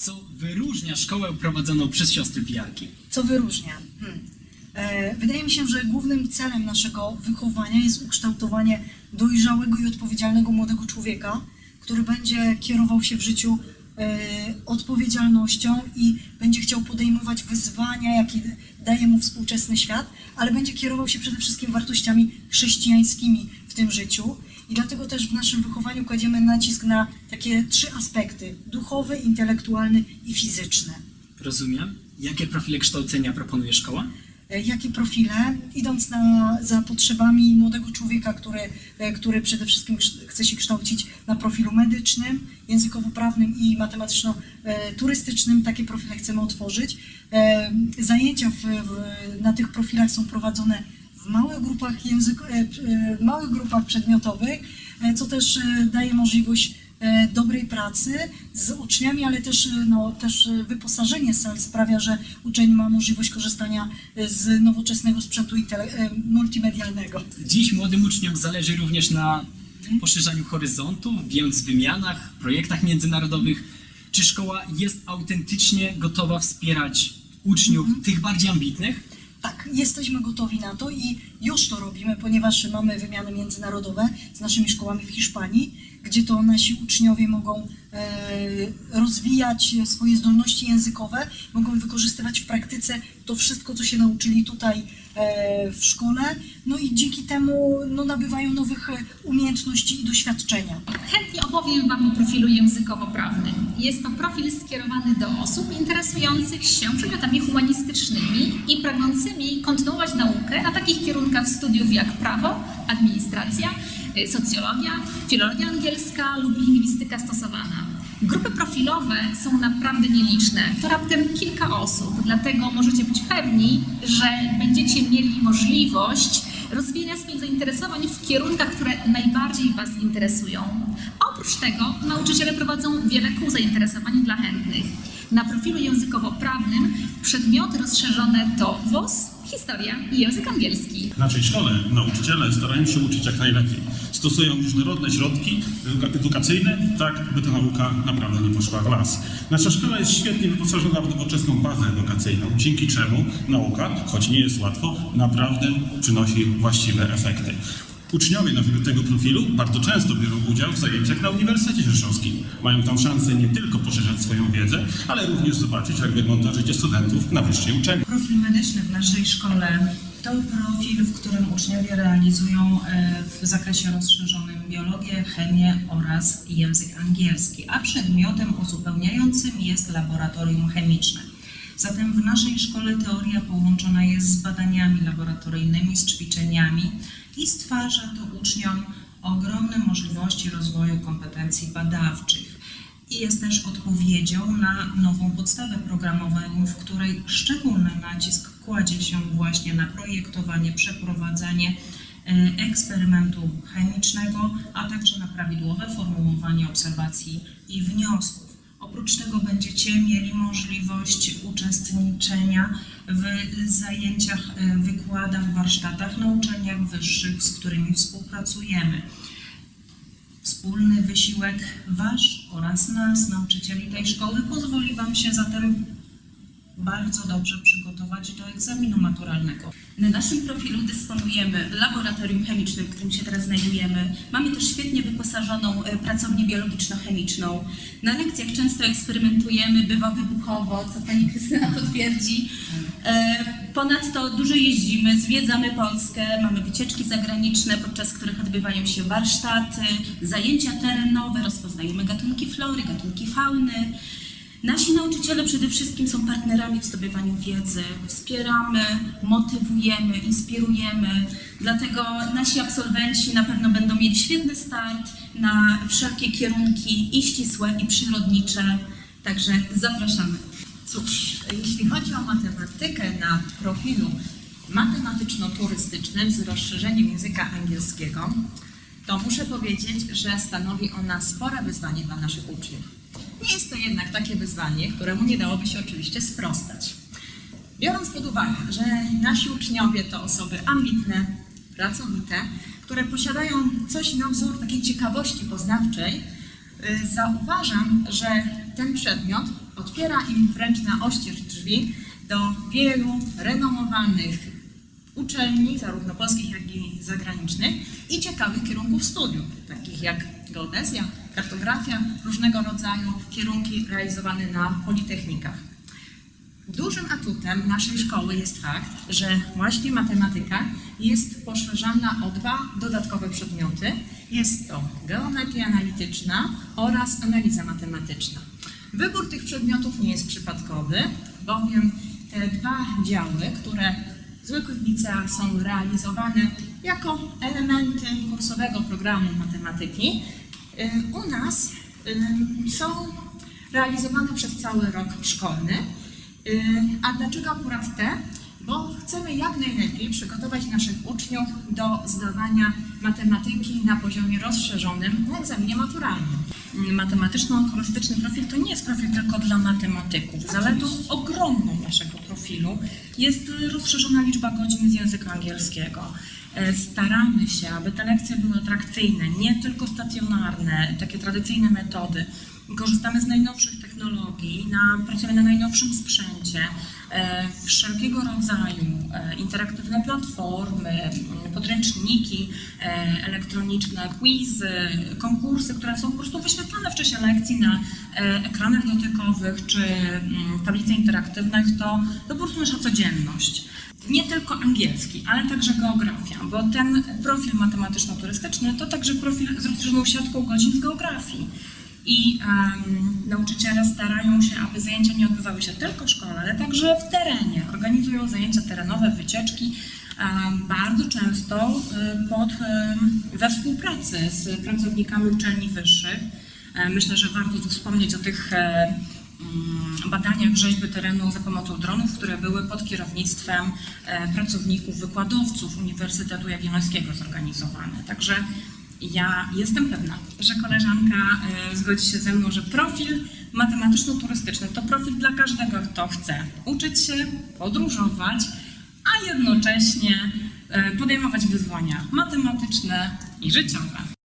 Co wyróżnia szkołę prowadzoną przez siostry pijarki? Co wyróżnia? Hmm. E, wydaje mi się, że głównym celem naszego wychowania jest ukształtowanie dojrzałego i odpowiedzialnego młodego człowieka, który będzie kierował się w życiu e, odpowiedzialnością i będzie chciał podejmować wyzwania, jakie daje mu współczesny świat, ale będzie kierował się przede wszystkim wartościami chrześcijańskimi w tym życiu. I dlatego też w naszym wychowaniu kładziemy nacisk na takie trzy aspekty: duchowy, intelektualny i fizyczny. Rozumiem. Jakie profile kształcenia proponuje szkoła? E, jakie profile, idąc na, za potrzebami młodego człowieka, który, e, który przede wszystkim chce się kształcić na profilu medycznym, językowo-prawnym i matematyczno-turystycznym, takie profile chcemy otworzyć. E, Zajęcia w, w, na tych profilach są prowadzone w małych grupach, język, e, e, w małych grupach przedmiotowych, e, co też daje możliwość dobrej pracy z uczniami, ale też, no, też wyposażenie sal sprawia, że uczeń ma możliwość korzystania z nowoczesnego sprzętu multimedialnego. Dziś młodym uczniom zależy również na poszerzaniu horyzontów, więc wymianach, projektach międzynarodowych. Czy szkoła jest autentycznie gotowa wspierać uczniów, tych bardziej ambitnych? Tak, jesteśmy gotowi na to i już to robimy, ponieważ mamy wymiany międzynarodowe z naszymi szkołami w Hiszpanii, gdzie to nasi uczniowie mogą e, rozwijać swoje zdolności językowe, mogą wykorzystywać w praktyce. To wszystko, co się nauczyli tutaj w szkole, no i dzięki temu no, nabywają nowych e, umiejętności i doświadczenia. Chętnie opowiem Wam o profilu językowo-prawnym. Jest to profil skierowany do osób interesujących się przedmiotami humanistycznymi i pragnącymi kontynuować naukę na takich kierunkach studiów jak prawo, administracja, y, socjologia, filologia angielska lub lingwistyka stosowana. Grupy profilowe są naprawdę nieliczne, to raptem kilka osób, dlatego możecie być pewni, że będziecie mieli możliwość rozwijania swoich zainteresowań w kierunkach, które najbardziej Was interesują. Oprócz tego nauczyciele prowadzą wiele kół zainteresowań dla chętnych. Na profilu językowo-prawnym przedmioty rozszerzone to WOS, historia i język angielski. W naszej szkole nauczyciele starają się uczyć jak najlepiej. Stosują różnorodne środki eduka- edukacyjne, tak by ta nauka naprawdę nie poszła w las. Nasza szkoła jest świetnie wyposażona w nowoczesną bazę edukacyjną, dzięki czemu nauka, choć nie jest łatwo, naprawdę przynosi właściwe efekty. Uczniowie naszego tego profilu bardzo często biorą udział w zajęciach na Uniwersytecie Rzeszowskim. Mają tam szansę nie tylko poszerzać swoją wiedzę, ale również zobaczyć, jak wygląda życie studentów na wyższej uczelni. Profil medyczny w naszej szkole to profil, w którym uczniowie realizują e, w zakresie rozszerzonym biologię, chemię oraz język angielski, a przedmiotem uzupełniającym jest laboratorium chemiczne. Zatem w naszej szkole teoria połączona jest z badaniami laboratoryjnymi, z ćwiczeniami i stwarza to uczniom ogromne możliwości rozwoju kompetencji badawczych i jest też odpowiedzią na nową podstawę programową, w której szczególny nacisk kładzie się właśnie na projektowanie, przeprowadzanie e, eksperymentu chemicznego, a także na prawidłowe formułowanie obserwacji i wniosków. Oprócz tego będziecie mieli możliwość uczestniczenia w zajęciach, e, wykładach, warsztatach na uczelniach wyższych, z którymi współpracujemy. Wspólny wysiłek Wasz oraz nas, nauczycieli tej szkoły, pozwoli Wam się zatem bardzo dobrze przygotować do egzaminu maturalnego. Na naszym profilu dysponujemy laboratorium chemicznym, w którym się teraz znajdujemy. Mamy też świetnie wyposażoną e, pracownię biologiczno-chemiczną. Na lekcjach często eksperymentujemy, bywa wybuchowo, co pani Krystyna potwierdzi. E, Ponadto dużo jeździmy, zwiedzamy Polskę, mamy wycieczki zagraniczne, podczas których odbywają się warsztaty, zajęcia terenowe, rozpoznajemy gatunki flory, gatunki fauny. Nasi nauczyciele przede wszystkim są partnerami w zdobywaniu wiedzy. Wspieramy, motywujemy, inspirujemy. Dlatego nasi absolwenci na pewno będą mieli świetny start na wszelkie kierunki i ścisłe, i przyrodnicze. Także zapraszamy. Cóż, jeśli chodzi o matematykę na profilu matematyczno-turystycznym z rozszerzeniem języka angielskiego, to muszę powiedzieć, że stanowi ona spore wyzwanie dla naszych uczniów. Jest to jednak takie wyzwanie, któremu nie dałoby się oczywiście sprostać. Biorąc pod uwagę, że nasi uczniowie to osoby ambitne, pracowite, które posiadają coś na wzór takiej ciekawości poznawczej, y, zauważam, że ten przedmiot otwiera im wręcz na oścież drzwi do wielu renomowanych uczelni, zarówno polskich, jak i zagranicznych, i ciekawych kierunków studiów, takich jak geodezja, kartografia, różnego rodzaju kierunki realizowane na politechnikach. Dużym atutem naszej szkoły jest fakt, że właśnie matematyka jest poszerzana o dwa dodatkowe przedmioty. Jest to geometria analityczna oraz analiza matematyczna. Wybór tych przedmiotów nie jest przypadkowy, bowiem te dwa działy, które zwykłych liceach są realizowane jako elementy kursowego programu matematyki, u nas są realizowane przez cały rok szkolny. A dlaczego akurat te? Bo chcemy jak najlepiej przygotować naszych uczniów do zdawania matematyki na poziomie rozszerzonym na egzaminie maturalnym. Matematyczno-turystyczny profil to nie jest profil tylko dla matematyków. Zaletą ogromną naszego profilu jest rozszerzona liczba godzin z języka angielskiego. E, Staramy się, aby te lekcje były atrakcyjne, nie tylko stacjonarne, takie tradycyjne metody. Korzystamy z najnowszych technologii, na, pracujemy na najnowszym sprzęcie, wszelkiego rodzaju e, interaktywne platformy, m, podręczniki e, elektroniczne, quizy, konkursy, które są po prostu wyświetlane w czasie lekcji na e, ekranach dotykowych czy mm, tablice interaktywnych, to, to po prostu nasza codzienność. Nie tylko angielski, ale także geografia, bo ten profil matematyczno-turystyczny to także profil z rozszerzoną siatką godzin z geografii. I em, nauczyciele starają się, aby zajęcia nie odbywały się tylko w szkole, ale także w terenie. Organizują zajęcia terenowe, wycieczki, em, bardzo często y, pod, em, we współpracy z pracownikami uczelni wyższych. E, Myślę, że warto tu wspomnieć o tych e, mm, badaniach rzeźby terenu za pomocą dronów, które były pod kierownictwem e, pracowników, wykładowców Uniwersytetu Jagiellońskiego zorganizowane. Także ja jestem pewna, że koleżanka e, zgodzi się ze mną, że profil matematyczno-turystyczny to profil dla każdego, kto chce uczyć się, podróżować, a jednocześnie e, podejmować wyzwania matematyczne i życiowe.